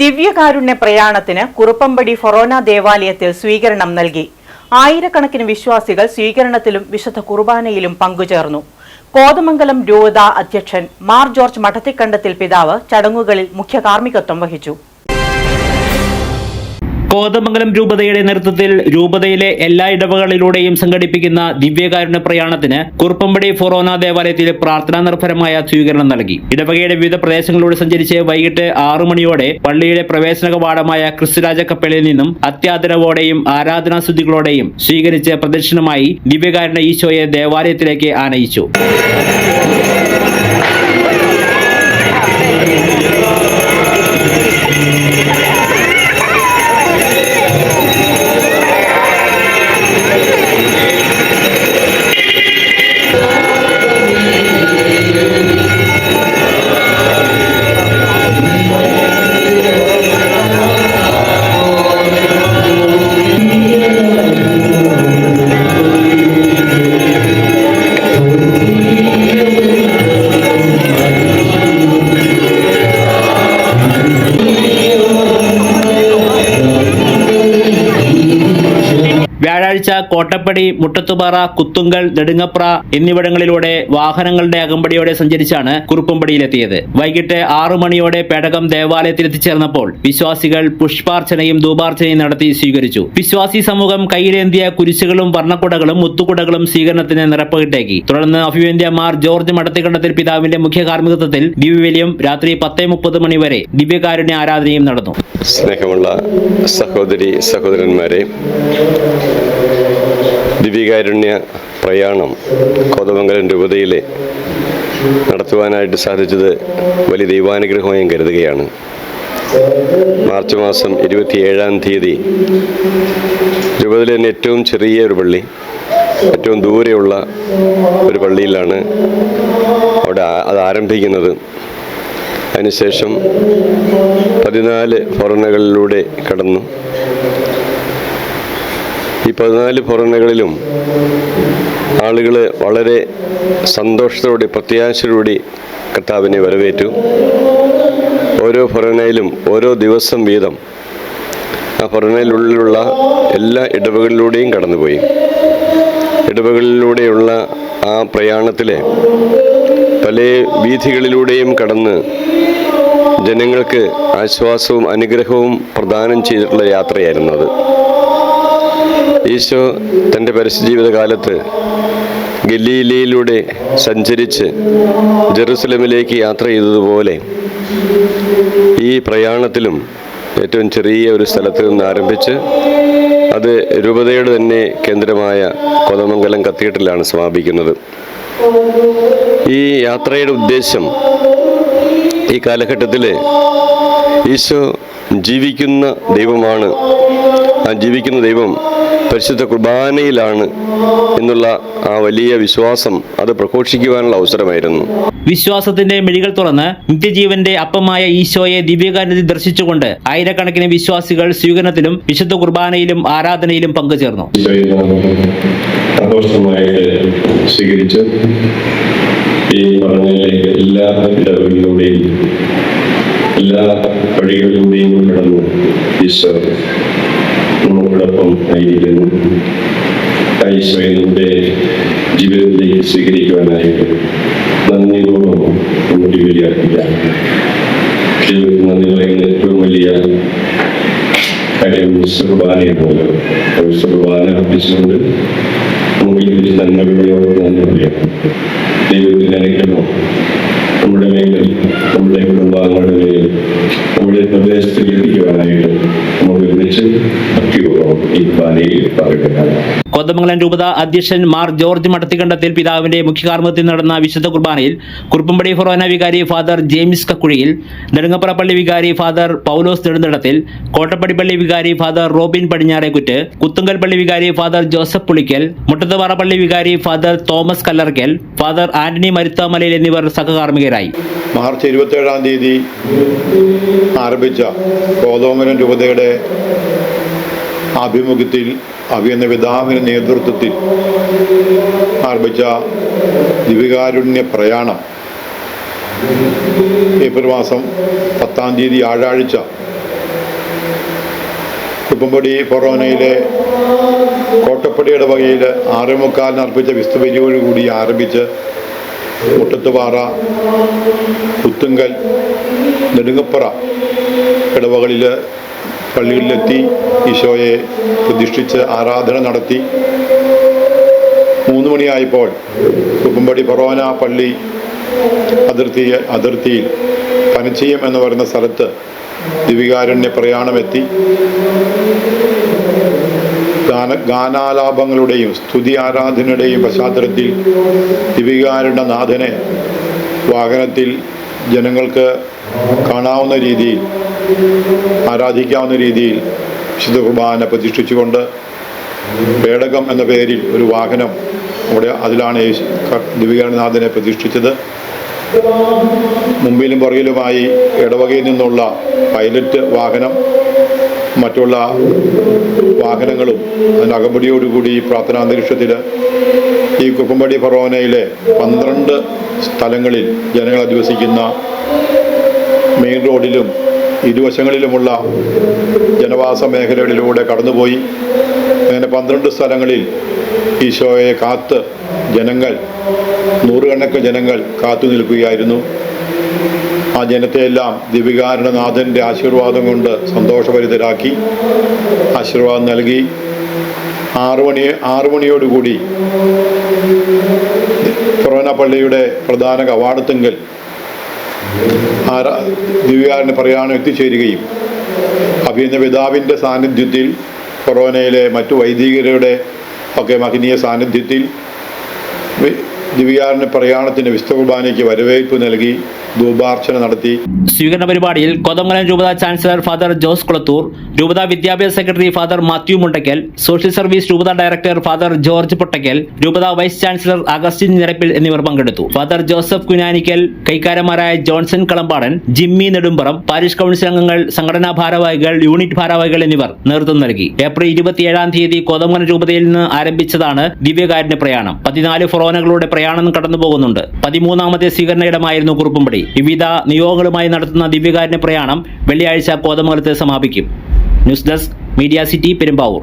ദിവ്യകാരുണ്യ പ്രയാണത്തിന് കുറുപ്പമ്പടി ഫൊറോന ദേവാലയത്തിൽ സ്വീകരണം നൽകി. ആയിരക്കണക്കിന് വിശ്വാസികൾ സ്വീകരണത്തിലും വിശുദ്ധ കുർബാനയിലും പങ്കുചേർന്നു. കോതമംഗലം രൂപത അധ്യക്ഷൻ മാർ ജോർജ് മഠത്തിക്കണ്ടത്തിൽ പിതാവ് ചടങ്ങുകളിൽ മുഖ്യ കാർമ്മികത്വം വഹിച്ചു. കോതമംഗലം രൂപതയുടെ നേതൃത്വത്തിൽ രൂപതയിലെ എല്ലാ ഇടവകളിലൂടെയും സംഘടിപ്പിക്കുന്ന ദിവ്യകാരുണ്യ പ്രയാണത്തിന് കുറുപ്പമ്പടി ഫൊറോന ദേവാലയത്തിൽ പ്രാർത്ഥനാ നിർഭരമായ സ്വീകരണം നൽകി. ഇടവകയുടെ വിവിധ പ്രദേശങ്ങളിലൂടെ സഞ്ചരിച്ച് വൈകിട്ട് ആറു മണിയോടെ പള്ളിയുടെ പ്രവേശന കവാടമായ ക്രിസ്തുരാജ കപ്പലിൽ നിന്നും അത്യാദരവോടെയും ആരാധനാസ്തുതികളോടെയും സ്വീകരിച്ച് പ്രദക്ഷിണമായി ദിവ്യകാരുണ്യ ഈശോയെ ദേവാലയത്തിലേക്ക് ആനയിച്ചു. വ്യാഴാഴ്ച കോട്ടപ്പടി മുട്ടത്തുപാറ കുത്തുങ്കൽ നെടുങ്ങപ്ര എന്നിവിടങ്ങളിലൂടെ വാഹനങ്ങളുടെ അകമ്പടിയോടെ സഞ്ചരിച്ചാണ് കുറുപ്പമ്പടിയിലെത്തിയത് വൈകിട്ട് ആറു മണിയോടെ പേടകം ദേവാലയത്തിൽ എത്തിച്ചേർന്നപ്പോൾ വിശ്വാസികൾ പുഷ്പാർച്ചനയും ധൂപാർച്ചനയും നടത്തി സ്വീകരിച്ചു. വിശ്വാസി സമൂഹം കയ്യിലേന്തിയ കുരിശുകളും വർണക്കുടകളും മുത്തുകുടകളും സ്വീകരണത്തിന് നിറപ്പുകിട്ടേക്കി തുടർന്ന് അഭിവേന്ദ്യ മാർ ജോർജ് മടത്തിക്കണ്ടത്തിൽ പിതാവിന്റെ മുഖ്യ കാർമ്മികത്വത്തിൽ ദിവ്യവലിയും രാത്രി പത്തേ മുപ്പത് മണിവരെ ദിവ്യകാരുണ്യ ആരാധനയും നടന്നു. സ്നേഹമുള്ള സഹോദരി സഹോദരന്മാരെ ദിവ്യകാരുണ്യ പ്രയാണം കോതമംഗലം രൂപതയിലെ നടത്തുവാനായിട്ട് സാധിച്ചത് വലിയ ദൈവാനുഗ്രഹമായി കരുതുകയാണ്. മാർച്ച് മാസം ഇരുപത്തിയേഴാം തീയതി രൂപതയിലെ തന്നെ ഏറ്റവും ചെറിയ ഒരു പള്ളി ഏറ്റവും ദൂരെയുള്ള ഒരു പള്ളിയിലാണ് അവിടെ അത് ആരംഭിക്കുന്നത്. അതിനുശേഷം പതിനാല് ഫോറനകളിലൂടെ കടന്നു. ഈ പതിനാല് ഭരണകളിലും ആളുകൾ വളരെ സന്തോഷത്തോടെ പ്രത്യാശയോടെ കർത്താവിനെ വരവേറ്റു. ഓരോ ഭരണയിലും ഓരോ ദിവസം വീതം ആ ഫൊറനയിലുള്ളിലുള്ള എല്ലാ ഇടവകളിലൂടെയും കടന്നുപോയി. ഇടവകളിലൂടെയുള്ള ആ പ്രയാണത്തിലെ പല വീഥികളിലൂടെയും കടന്ന് ജനങ്ങൾക്ക് ആശ്വാസവും അനുഗ്രഹവും പ്രദാനം ചെയ്തിട്ടുള്ള യാത്രയായിരുന്നു അത്. ഈശോ തന്റെ പരസ്യജീവിത കാലത്ത് ഗലീലയിലൂടെ സഞ്ചരിച്ച് ജെറുസലമിലേക്ക് യാത്ര ചെയ്തതുപോലെ ഈ പ്രയാണത്തിലും ഏറ്റവും ചെറിയ ഒരു സ്ഥലത്ത് നിന്ന് ആരംഭിച്ച് അത് രൂപതയുടെ തന്നെ കേന്ദ്രമായ കോതമംഗലം കത്തീഡ്രലാണ് സമാപിക്കുന്നത്. ഈ യാത്രയുടെ ഉദ്ദേശം ഈ കാലഘട്ടത്തിൽ ഈശോ ജീവിക്കുന്ന ദൈവമാണ്. ജീവിക്കുന്ന ദൈവം പരിശുദ്ധ കുർബാനയിലാണ് എന്നുള്ള ആ വലിയ വിശ്വാസം അത് പ്രഘോഷിക്കുവാനുള്ള അവസരമായിരുന്നു. വിശ്വാസത്തിന്റെ മിഴികൾ തുറന്ന് നിത്യജീവന്റെ അപ്പമായ ഈശോയെ ദിവ്യകാരുതി ദർശിച്ചുകൊണ്ട് ആയിരക്കണക്കിന് വിശ്വാസികൾ സ്വീകരണത്തിലും വിശുദ്ധ കുർബാനയിലും ആരാധനയിലും പങ്കുചേർന്നു. ആഘോഷമായിട്ട് സ്വീകരിച്ച് ഈ പറഞ്ഞ എല്ലാ ഇടവകളിലൂടെയും എല്ലാ വഴികളിലൂടെയും കടന്നു ഈശോ നമ്മോടൊപ്പം ആയിരിക്കുന്നു. ഈശോയെ നമ്മുടെ ജീവിതത്തിലേക്ക് സ്വീകരിക്കുവാനായിട്ട് നന്ദിപൂർവം വലിയാക്കില്ല ദൈവത്തിന് നന്ദി പറയുന്ന ഏറ്റവും വലിയ കാര്യം വിശ്വകുർബാനയാണ് വിശ്വകുർബാന അർപ്പിച്ചുകൊണ്ട് നമുക്ക് ലഭിച്ച നന്മകളോട് നന്ദി പറയാം. ദൈവത്തിന്റെ അനുഗ്രഹം നമ്മുടെ മേഖല നമ്മുടെ കുടുംബാംഗങ്ങളുടെ മേൽ നമ്മുടെ പ്രദേശത്തിൽ എത്തിക്കുവാനായിട്ട് നമ്മൾ ഒരുമിച്ച് ഭക്തിപൂർവം ഈ കുർബാനയിൽ പങ്കെടുക്കാം കോതമംഗലം രൂപത അധ്യക്ഷൻ മാർ ജോർജ് മടത്തിക്കണ്ടത്തിൽ പിതാവിന്റെ മുഖ്യകാർമ്മത്തിൽ നടന്ന വിശുദ്ധ കുർബാനയിൽ കുറുപ്പുംപടി ഫൊറോന വികാരി ഫാദർ ജെയിംസ് കക്കുഴിയിൽ നെടുങ്ങപ്പുറ പള്ളി വികാരി ഫാദർ പൗലോസ് നെടുന്നിടത്തിൽ കോട്ടപ്പടി പള്ളി വികാരി ഫാദർ റോബിൻ പടിഞ്ഞാറേക്കുറ്റ് കുത്തുങ്കൽ പള്ളി വികാരി ഫാദർ ജോസഫ് പുളിക്കൽ മുട്ടത്തുപാറ പള്ളി വികാരി father Thomas Kallarakkal father Antony മരുത്താമലയിൽ എന്നിവർ സഹകാർമ്മികരായി. മാർച്ച് ഇരുപത്തേഴാം തീയതി ആരംഭിച്ച കോതോമനം രൂപതയുടെ ആഭിമുഖ്യത്തിൽ അഭിയെന്ന പിതാവിന്റെ നേതൃത്വത്തിൽ ആരംഭിച്ച ദിവികാരുണ്യ പ്രയാണം. ഏപ്രിൽ മാസം പത്താം തീയതി വ്യാഴാഴ്ച കുപ്പമ്പടി ഫൊറോനയിലെ കോട്ടപ്പടിയുടെ വകയിൽ ആറുമുക്കാലിന് അർപ്പിച്ച വിസ്തുബലിയോടുകൂടി ആരംഭിച്ച് മുട്ടത്തുപാറ പുത്തുങ്കൽ നെടുങ്ങപ്പുറ ഇടവകളിൽ പള്ളികളിലെത്തി ഈശോയെ പ്രതിഷ്ഠിച്ച് ആരാധന നടത്തി. മൂന്ന് മണിയായപ്പോൾ കുപ്പമ്പടി ഫറോന പള്ളി അതിർത്തി അതിർത്തിയിൽ പനച്ചീയം എന്ന് പറയുന്ന സ്ഥലത്ത് ദിവികാരണ്യ പ്രയാണമെത്തി. ഗാന ഗാനാലാപങ്ങളുടെയും സ്തുതി ആരാധനയുടെയും പശ്ചാത്തലത്തിൽ ദിവികാരുടെ നാഥനെ വാഹനത്തിൽ ജനങ്ങൾക്ക് കാണാവുന്ന രീതിയിൽ ആരാധിക്കാവുന്ന രീതിയിൽ വിശുദ്ധ കുർബാന പ്രതിഷ്ഠിച്ചുകൊണ്ട് പേടകം എന്ന പേരിൽ ഒരു വാഹനം അവിടെ അതിലാണ് യേശു പ്രതിഷ്ഠിച്ചത്. മുമ്പിലും പുറകിലുമായി ഇടവകയിൽ നിന്നുള്ള പൈലറ്റ് വാഹനം മറ്റുള്ള വാഹനങ്ങളും അതിന്റെ അകമ്പടിയോടുകൂടി പ്രാർത്ഥനാന്തരീക്ഷത്തിൽ ഈ കുപ്പമ്പടി ഫറോനയിലെ പന്ത്രണ്ട് സ്ഥലങ്ങളിൽ ജനങ്ങൾ അധിവസിക്കുന്ന മെയിൻ റോഡിലും ഇരുവശങ്ങളിലുമുള്ള ജനവാസ മേഖലകളിലൂടെ കടന്നുപോയി. അങ്ങനെ പന്ത്രണ്ട് സ്ഥലങ്ങളിൽ ഈശോയെ കാത്ത് ജനങ്ങൾ നൂറുകണക്കിന് ജനങ്ങൾ കാത്തു നിൽക്കുകയായിരുന്നു. ആ ജനത്തെയെല്ലാം ദിവികാരണനാഥന്റെ ആശീർവാദം കൊണ്ട് സന്തോഷഭരിതരാക്കി ആശീർവാദം നൽകി. ആറു മണി ആറു ഫൊറോന പള്ളിയുടെ പ്രധാന കവാടത്തെങ്കിൽ ആരാ? ദിവ്യാറിന് പ്രയാണം എത്തിച്ചേരുകയും അഭിനന്ദ പിതാവിന്റെ സാന്നിധ്യത്തിൽ കൊറോനയിലെ മറ്റു വൈദികരുടെ ഒക്കെ മഹനീയ സാന്നിധ്യത്തിൽ വി- പ്രയാണത്തിന്റെ പ്രയാണത്തിന് വിശ്വകുർബാനയ്ക്ക് വരവേൽപ്പ് നൽകി ധൂപാർച്ചന നടത്തി. സ്വീകരണ പരിപാടിയിൽ കോതമംഗലം രൂപത ചാൻസലർ ഫാദർ ജോസ് കുളത്തൂർ രൂപത വിദ്യാഭ്യാസ secretary father Mathew Mundackal social service രൂപത ഡയറക്ടർ ഫാദർ ജോർജ് പൊട്ടയ്ക്കൽ രൂപത വൈസ് ചാൻസലർ അഗസ്റ്റിൻ നിരപ്പിൽ എന്നിവർ പങ്കെടുത്തു. Father Joseph Kunanickal കൈക്കാരന്മാരായ Johnson Kalambadan Jimmy Nedumparam parish council അംഗങ്ങൾ സംഘടനാ ഭാരവാഹികൾ യൂണിറ്റ് ഭാരവാഹികൾ എന്നിവർ നേതൃത്വം നൽകി. ഏപ്രിൽ ഇരുപത്തിയേഴാം തീയതി കോതമംഗലം രൂപതയിൽ നിന്ന് ആരംഭിച്ചതാണ് ദിവ്യകാരുണ്യ പ്രയാണം. പതിനാല് ഫൊറോനകളുടെ പ്രയാണം കടന്നു പോകുന്നുണ്ട്. പതിമൂന്നാമത്തെ സ്വീകരണ ഇടമായിരുന്നു കുറുപ്പുംപടി. വിവിധ നിയോഗങ്ങളുമായി നടത്തുന്ന ദിവ്യകാരുണ്യ പ്രയാണം വെള്ളിയാഴ്ച കോതമംഗലത്ത് സമാപിക്കും. News desk media city Perumbavoor.